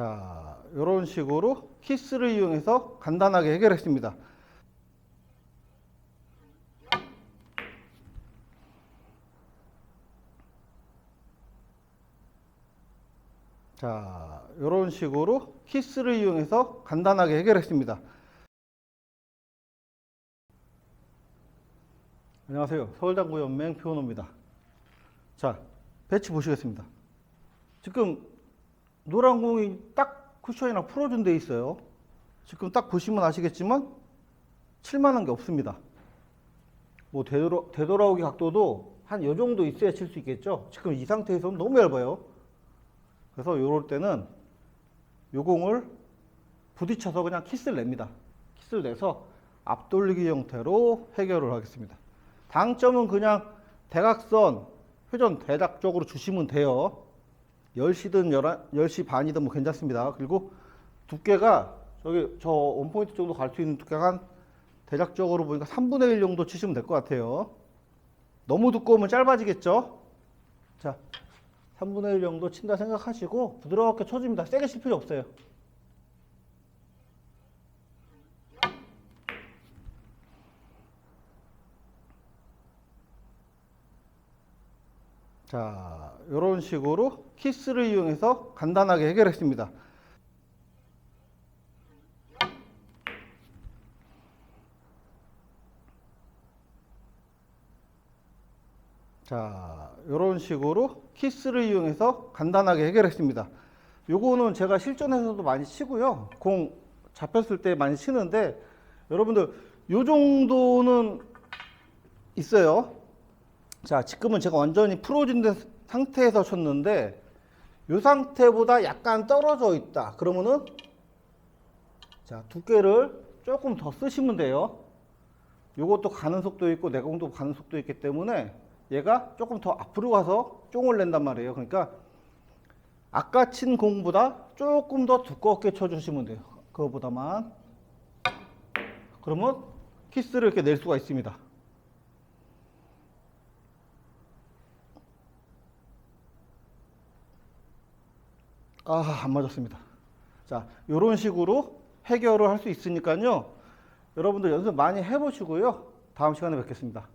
자, 이런 식으로 키스를 이용해서 간단하게 해결했습니다. 자, 이런 식으로 키스를 이용해서 간단하게 해결했습니다. 안녕하세요. 서울당구연맹 표현호입니다. 자, 배치 보시겠습니다. 지금 노란 공이 딱 쿠션이랑 풀어준 데 있어요. 지금 딱 보시면 아시겠지만 칠만한 게 없습니다. 뭐 되돌아, 되돌아오기 각도도 한 요 정도 있어야 칠 수 있겠죠. 지금 이 상태에서는 너무 얇아요. 그래서 요럴 때는 요 공을 부딪혀서 그냥 키스를 냅니다. 키스를 내서 앞돌리기 형태로 해결을 하겠습니다. 당점은 그냥 대각선 회전 대각 쪽으로 주시면 돼요. 10시든 11, 10시 반이든 뭐 괜찮습니다. 그리고 두께가 저기 저 원포인트 정도 갈 수 있는 두께가 한 대략적으로 보니까 3분의 1 정도 치시면 될 것 같아요. 너무 두꺼우면 짧아지겠죠? 자, 3분의 1 정도 친다 생각하시고 부드럽게 쳐줍니다. 세게 칠 필요 없어요. 자, 이런 식으로 키스를 이용해서 간단하게 해결했습니다. 자, 이런 식으로 키스를 이용해서 간단하게 해결했습니다. 요거는 제가 실전에서도 많이 치고요. 공 잡혔을 때 많이 치는데 여러분들 요 정도는 있어요. 자, 지금은 제가 완전히 풀어진 데- 상태에서 쳤는데 이 상태보다 약간 떨어져 있다. 그러면은 자, 두께를 조금 더 쓰시면 돼요. 요것도 가는 속도 있고 내공도 가는 속도 있기 때문에 얘가 조금 더 앞으로 가서 쫑을 낸단 말이에요. 그러니까 아까 친 공보다 조금 더 두껍게 쳐주시면 돼요. 그거보다만. 그러면 키스를 이렇게 낼 수가 있습니다. 아, 안 맞았습니다. 자, 이런 식으로 해결을 할 수 있으니까요. 여러분들 연습 많이 해보시고요. 다음 시간에 뵙겠습니다.